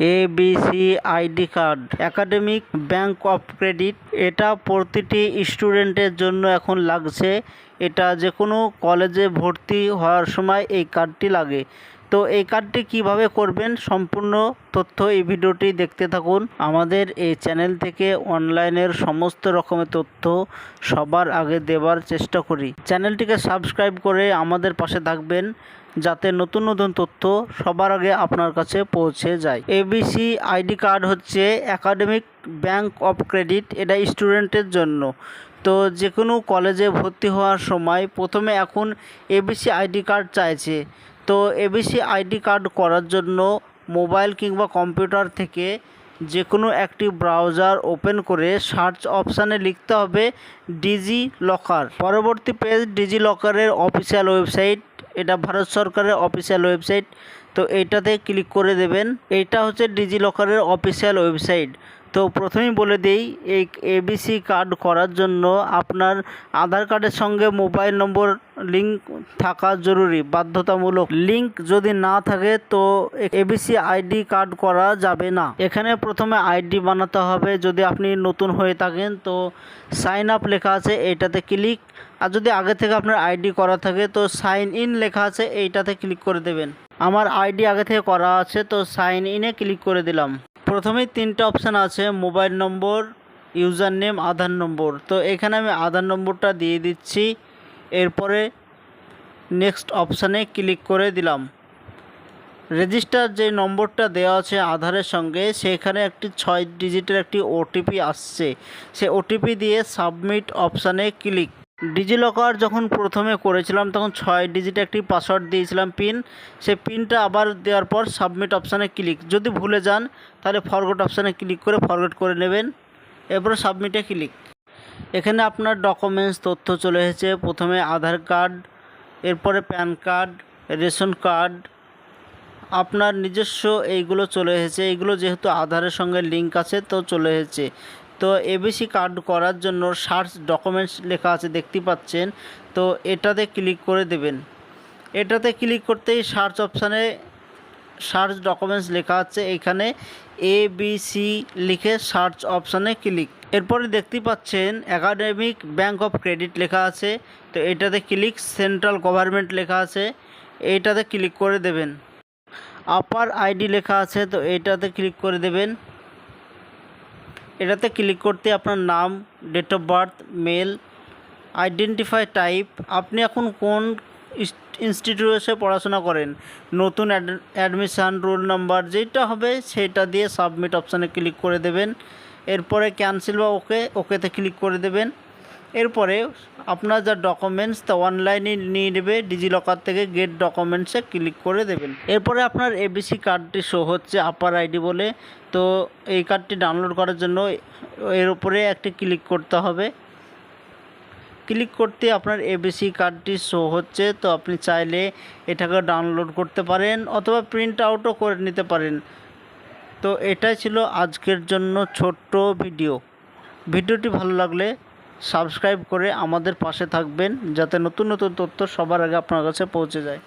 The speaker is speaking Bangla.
ABC ID card academic bank of credit এটা প্রতিটি স্টুডেন্টের জন্য এখন লাগছে। এটা যে কোনো কলেজে ভর্তি হওয়ার সময় এই কার্ডটি লাগে। তো এই কার্ডটি কীভাবে করবেন সম্পূর্ণ তথ্য এই ভিডিওটি দেখতে থাকুন। আমাদের এই চ্যানেল থেকে অনলাইনের সমস্ত রকমের তথ্য সবার আগে দেওয়ার চেষ্টা করি। চ্যানেলটিকে সাবস্ক্রাইব করে আমাদের পাশে থাকবেন যাতে নতুন নতুন তথ্য সবার আগে আপনার কাছে পৌঁছে যায়। এবিসি আইডি কার্ড হচ্ছে একাডেমিক ব্যাংক অফ ক্রেডিট। এটা স্টুডেন্টের জন্য। তো যে কোনো কলেজে ভর্তি হওয়ার সময় প্রথমে এখন এবিসি আইডি কার্ড চাইছে। তো এবিসি আইডি কার্ড করার জন্য মোবাইল কিংবা কম্পিউটার থেকে যে কোনো একটি ব্রাউজার ওপেন করে সার্চ অপশানে লিখতে হবে ডিজি লকার। পরবর্তী পেজ ডিজি লকারের অফিসিয়াল ওয়েবসাইট, এটা ভারত সরকারের অফিসিয়াল ওয়েবসাইট, তো এইটাতে ক্লিক করে দেবেন। এইটা হচ্ছে ডিজি লকারের অফিসিয়াল ওয়েবসাইট। তো প্রথমেই বলে দেই, এই এবিসি কার্ড করার জন্য আপনার আধার কার্ডের সঙ্গে মোবাইল নম্বর লিঙ্ক থাকা জরুরি, বাধ্যতামূলক। লিঙ্ক যদি না থাকে তো এবিসি আইডি কার্ড করা যাবে না। এখানে প্রথমে আইডি বানাতে হবে, যদি আপনি নতুন হয়ে থাকেন তো সাইন আপ লেখা আছে এইটাতে ক্লিক আর যদি আগে থেকে আপনার আইডি করা থাকে তো সাইন ইন লেখা আছে এইটাতে ক্লিক করে দেবেন। আমার আইডি আগে থেকে করা আছে তো সাইন ইনে ক্লিক করে দিলাম। প্রথমেই তিনটে অপশান আছে mobile number user name Aadhaar number তো এখানে আমি আধার নম্বরটা দিয়ে দিচ্ছি, এরপরে নেক্সট অপশানে ক্লিক করে দিলাম। রেজিস্টার যে নম্বরটা দেওয়া আছে আধারের সঙ্গে, সেখানে একটি ছয় ডিজিটের একটি ওটিপি আসছে। সে ওটিপি দিয়ে সাবমিট অপশানে ক্লিক ডিজিলকার যখন প্রথমে করেছিলাম, তখন ছয় ডিজিট একটি পাসওয়ার্ড দিয়েছিলাম পিন সেই পিনটা আবার দেওয়ার পর সাবমিট অপশানে ক্লিক যদি ভুলে যান, তাহলে ফরগট অপশানে ক্লিক করে ফরগট করে নেবেন। এরপরে সাবমিটে ক্লিক এখানে আপনার ডকুমেন্টস তথ্য চলে এসেছে। প্রথমে আধার কার্ড, এরপরে প্যান কার্ড, রেশন কার্ড। আপনার নিজস্ব এইগুলো চলে এসেছে। এইগুলো যেহেতু আধারের সঙ্গে লিঙ্ক আছে, তো চলে এসেছে। তো এবিসি কার্ড করার জন্য সার্চ ডকুমেন্টস লেখা আছে দেখতে পাচ্ছেন। তো এটাতে ক্লিক করে দেবেন। এটাতে ক্লিক করতেই সার্চ অপশানে সার্চ ডকুমেন্টস লেখা আছে, এখানে এ বি সি লিখে সার্চ অপশানে ক্লিক। এরপরে দেখতে পাচ্ছেন একাডেমিক ব্যাংক অফ ক্রেডিট লেখা আছে, তো এটাতে ক্লিক সেন্ট্রাল গভর্নমেন্ট লেখা আছে এইটাতে ক্লিক করে দেবেন। আপার আইডি লেখা আছে, তো এটাতে ক্লিক করে দেবেন। এটাতে ক্লিক করতে আপনার নাম date of birth mail identify type আপনি এখন কোন ইনস্টিটিউশে পড়াশোনা করেন? নতুন অ্যাডমিশান রোল নাম্বার যেটা হবে সেটা দিয়ে সাবমিট অপশানে ক্লিক করে দেবেন। এরপরে ক্যান্সেল বা ওকে, ওকেতে ক্লিক করে দেবেন। এরপরে আপনার যা ডকুমেন্টস তা অনলাইনে নিয়ে নেবে ডিজিলকার থেকে গেট ডকুমেন্টসে ক্লিক করে দেবেন। এরপরে আপনার এবিসি কার্ডটি শো হচ্ছে আপার আইডি বলে। তো এই কার্ডটি ডাউনলোড করার জন্য এর উপরে একটি ক্লিক করতে হবে। ক্লিক করতে আপনার এবিসি কার্ডটি শো হচ্ছে। তো আপনি চাইলে এটাকে ডাউনলোড করতে পারেন অথবা প্রিন্ট আউটও করে নিতে পারেন। তো এটাই ছিল আজকের জন্য ছোট্ট ভিডিও ভিডিওটি ভালো লাগলে সাবস্ক্রাইব করে আমাদের পাশে থাকবেন, যাতে নতুন নতুন তথ্য সবার আগে আপনার কাছে পৌঁছে যায়।